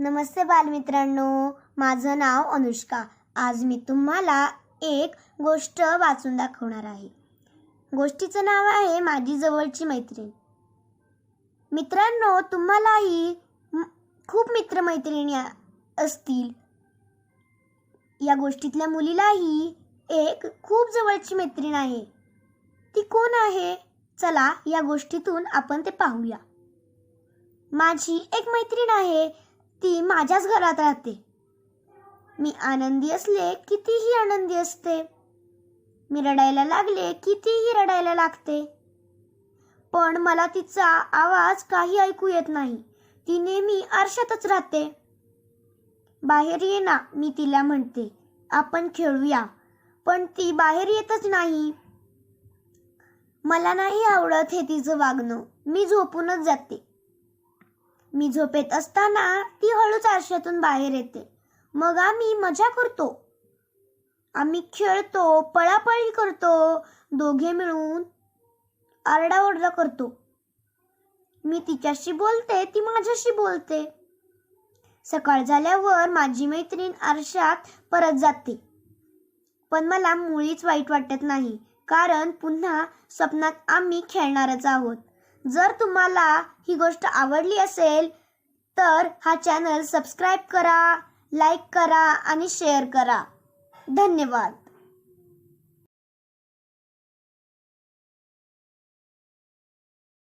नमस्ते बालमित्रांनो माझं नाव अनुष्का. आज मी तुम्हाला एक गोष्ट वाचून दाखवणार आहे. गोष्टीचं नाव आहे माझी जवळची मैत्रीण. मित्रांनो तुम्हालाही खूप मित्रमैत्रिणी असतील. या गोष्टीतल्या मुलीलाही एक खूप जवळची मैत्रीण आहे. ती कोण आहे? चला या गोष्टीतून आपण ते पाहूया. माझी एक मैत्रीण आहे ती माझ्याच घरात राहते. मी आनंदी असले कितीही आनंदी असते. मी रडायला लागले कितीही रडायला लागते. पण मला तिचा आवाज काही ऐकू येत नाही. ती नेहमी आरशातच राहते. बाहेर ये ना मी तिला म्हणते. आपण खेळूया. पण ती बाहेर येतच नाही. मला नाही आवडत हे तिचं वागणं. मी झोपूनच जाते. मी झोपेत असताना ती हळूच आरशातून बाहेर येते. मग आम्ही मजा करतो. आम्ही खेळतो पळापळी करतो दोघे मिळून आरडाओरडा करतो. मी तिच्याशी बोलते ती माझ्याशी बोलते. सकाळ झाल्यावर माझी मैत्रीण आरशात परत जाते. पण मला मुळीच वाईट वाटत नाही कारण पुन्हा स्वप्नात आम्ही खेळणारच आहोत. जर तुम्हाला ही गोष्ट आवडली असेल तर हा चॅनल सबस्क्राईब करा लाईक करा आणि शेअर करा. धन्यवाद.